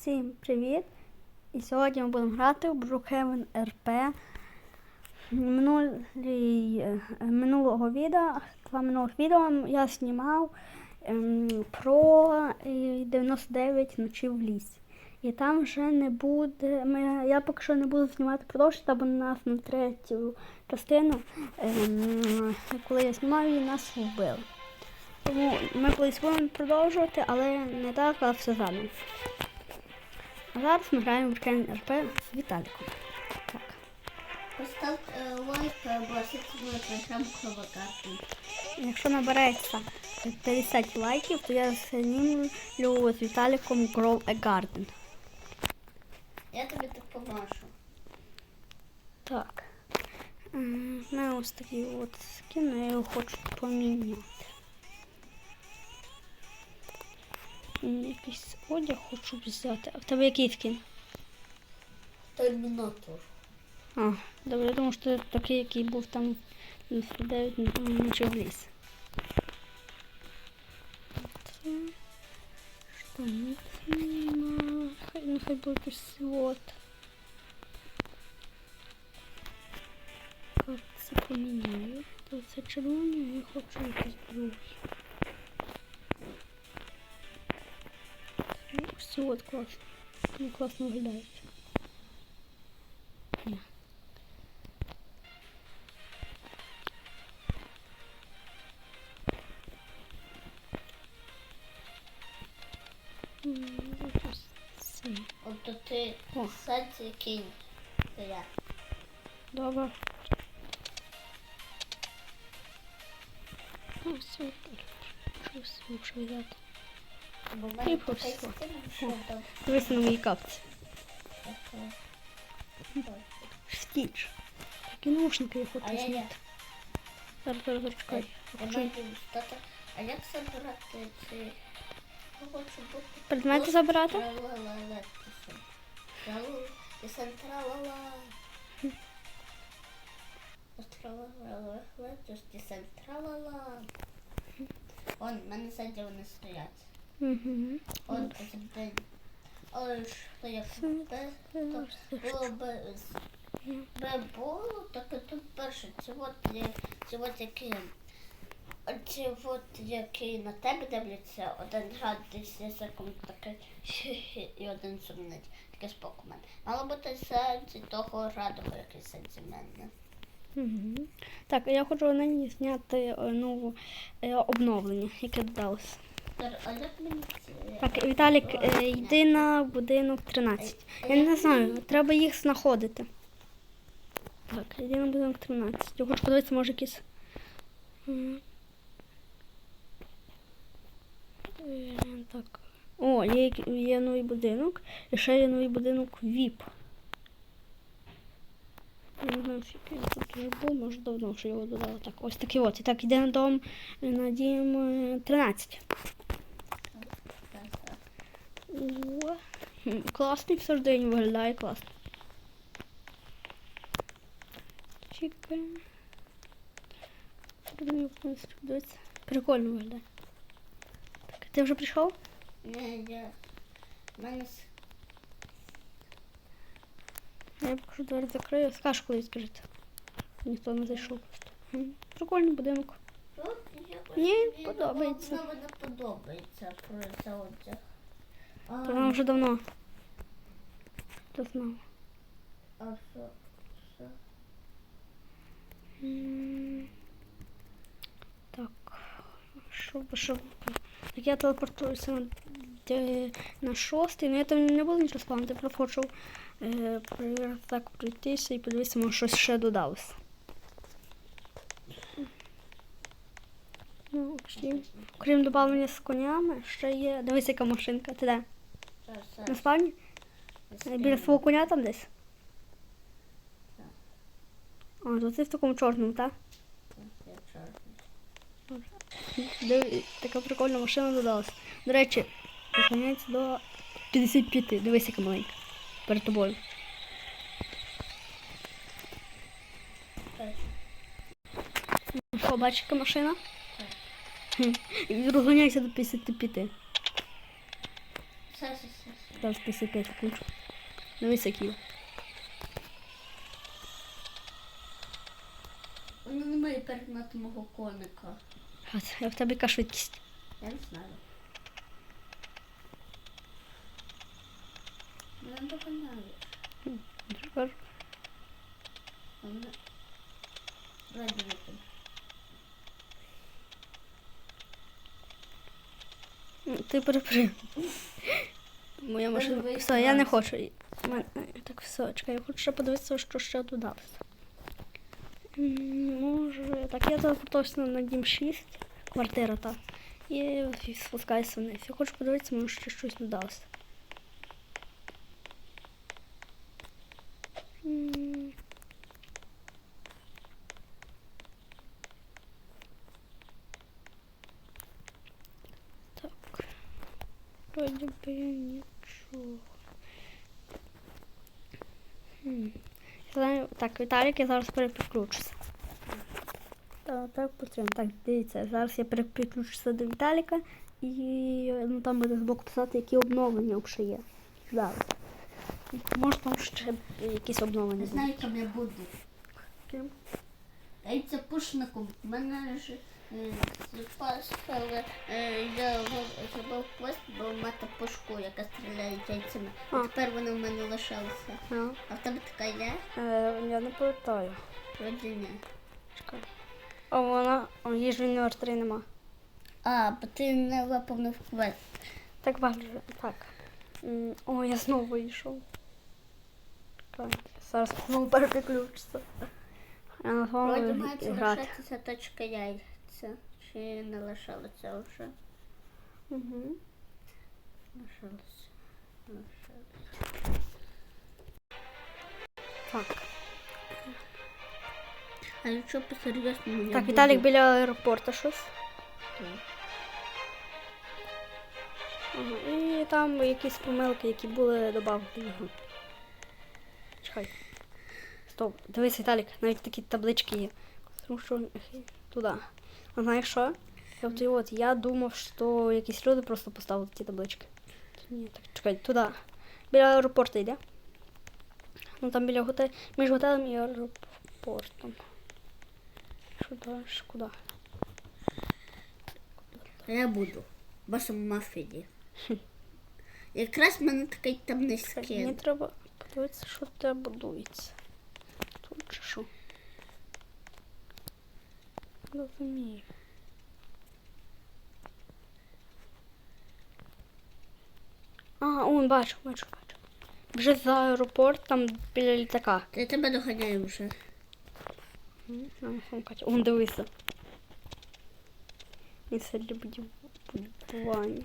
Всім привіт! І сьогодні ми будемо грати в Brookhaven RP. Минулі, е, минулого відео, два минулих відео я знімав ем, про е, 99 ночів в лісі. І там вже не буде. Ми, я поки що не буду знімати продовження, бо нас на третю частину, ем, коли я знімав її, нас вбили. Тому ми колись будемо продовжувати, але не так, а все заново. А зараз ми граємо в Кен РП з Віталіком. Так. Постав е, лайк, е, бо це буде програм провокації. Якщо набереться 50 лайків, то я знімлю з Віталіком Grow a Garden. Я тобі так поможу. Так. У мене ось такий от скін, я його хочу поміняти. Якийсь одяг хочу взяти. А в тебе який скін? Термінатор. А, добре, я думав, що такий, який був там 99 ночів в ліс. Це штани нема. Хай нехай буде якийсь. Так, це поміняю. То це червоний, я хочу якийсь другий. Ну, Свот класно. Ну, класно виглядає. Ні. М, якось це. От ти О. садці кінь. Це я. Добре. Ну, все. Щось лучше взяти. І мене по така всьому. стіна, що там Дивись на мої капці. Стіч. Такі наушники я хочу зняти. Зараз, зараз, зараз, чекай. Я Хочу маю стати. А як забирати ці? Предмети забирати? Тралалалетися. Тралу- і сам тралала. Тралалалетиш, і сам тралала. Он, в мене ззаді вони стоять. Угу. Он один. Але ж то як би, то було би би було, так і тут перше. Це от є, це от які. Ці от які на тебе дивляться, один град 10 секунд такий і один сумнить. Таке спокійно. Мало бути сенсі того радого, який сенсі мене. Угу. Так, я хочу на ній зняти е, нову е, обновлення, яке додалося. Так, Віталік, е, йди на будинок 13. Я не знаю, треба їх знаходити. Так, йди на будинок 13. Я хочу подивитися, може якісь. М. Е, Так. О, є, є новий будинок. І ще є новий будинок VIP. Я не знаю, скільки він тут вже був, може давно що його додали. Так, ось такий от. І так, йде на дом на дім е, 13. О, Класний все ж день виглядає класно. Як дивиться. Прикольно виглядає. Так, ти вже прийшов? Ні, я. мене Я покажу двері закрию. Скажеш, коли відкрити. Ніхто не зайшов просто. Прикольний будинок. Мені мені подобається. Воно подобається про це одяг. То нам вже давно. Знав. а що? Так. Що що. Так я телепортуюся на, на шостий, ну я там не буду нічого спавнити, просто хочу е, так пройтися і подивитися, може щось ще додалося. Ну, окрім, окрім додавлення з конями, ще є. Дивись, яка машинка. Ти де? На. Е, Біля свого коня там десь? А, то ти в такому чорному, так? Диви, така прикольна машина додалась. До речі, припиняється до 55. Дивись, яка маленька. Перед тобою. Ну Що, бачиш, яка машина? І розганяйся до 55. Зараз 55 включу. Дивись, які. Воно не має перегнати мого коника. А в тебе яка швидкість? Я не знаю. Не доганяєш. Супер. Воно... Давай дивити. Ну, Ти перепри. Моя машина. Все, я не хочу. Так, все, чекай, я хочу ще подивитися, що ще додалося. Може. Так, я телепортувався на дім 6, квартира та. І спускаюся вниз. Я хочу подивитися, може ще щось додалося. Так. Вроді би нічого. Хм. Так, Віталік, я зараз перепідключуся. Так, так потрібно. Так, дивіться, зараз я перепідключуся до Віталіка і ну, там буде збоку писати, які обновлення вже є. Зараз. Може там ще якісь обновлення. Не знаю, ким я буду. Ким? Я пушником. У мене ж я в- зробив бо мати пушку, яка стріляє яйцями. А. тепер вони в мене лишилися. А, А в тебе така є? е, я не пам'ятаю. Вроді ні. Чекай. О, вона, о, її ж в 3 нема. А, бо ти не виповнив квест. Так бачу, так. О, я знову вийшов. Зараз знову переключуся. Я на Вроді знову мається грати. лишатися точка яйця. Чи не лишалося вже? Угу. Лишалося. Лишалося. Так. А якщо по-серйозному Так, Віталік біля аеропорту щось. Так. Ага. І там якісь помилки, які були добавки його. Чекай. Стоп, дивись, Віталік, навіть такі таблички є. Тому що туди. А знаєш що? Я от, і от, я думав, що якісь люди просто поставили ті таблички. Ні, так, чекай, туди. Біля аеропорту йде. Ну там біля готелю, між готелем і аеропортом. Що далі? Куди? А я буду. В вашому мафіді. Якраз в мене такий Чекай, скін. Мені треба подивитися, що де будується. Тут чи що? Розумію. А, он бачу, бачу, бачу. Вже за аеропорт, там біля літака. Я тебе доганяю вже. Он дивися. Місце для будів- будівання.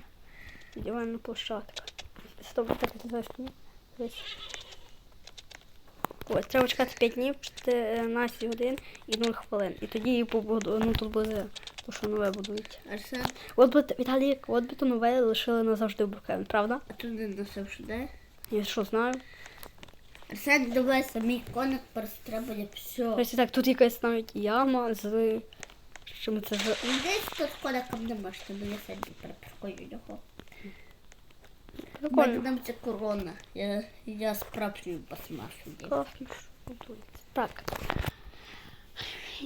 Будівельна площадка. Стоп, так? Дивись. Ось, треба чекати 5 днів, 14 годин і 0 хвилин. І тоді її побуду, ну тут буде то, що нове будують. Арсен, От би Віталік, от би то нове лишили назавжди в Брукевен, правда? а тут не назавжди. Я що знаю. Арсен, дивися, мій коник перестрибує все. Ось так, тут якась навіть яма з. Чим це за. Десь тут коником не можете, бо я сьогодні переприкую його. Прикольно. Нам це корона. Я, я справжню будується. Так.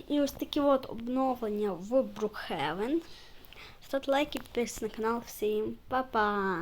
І ось такі от обновлення в Брукхевен. Ставте лайки, підписуйтесь на канал. Всім па-па!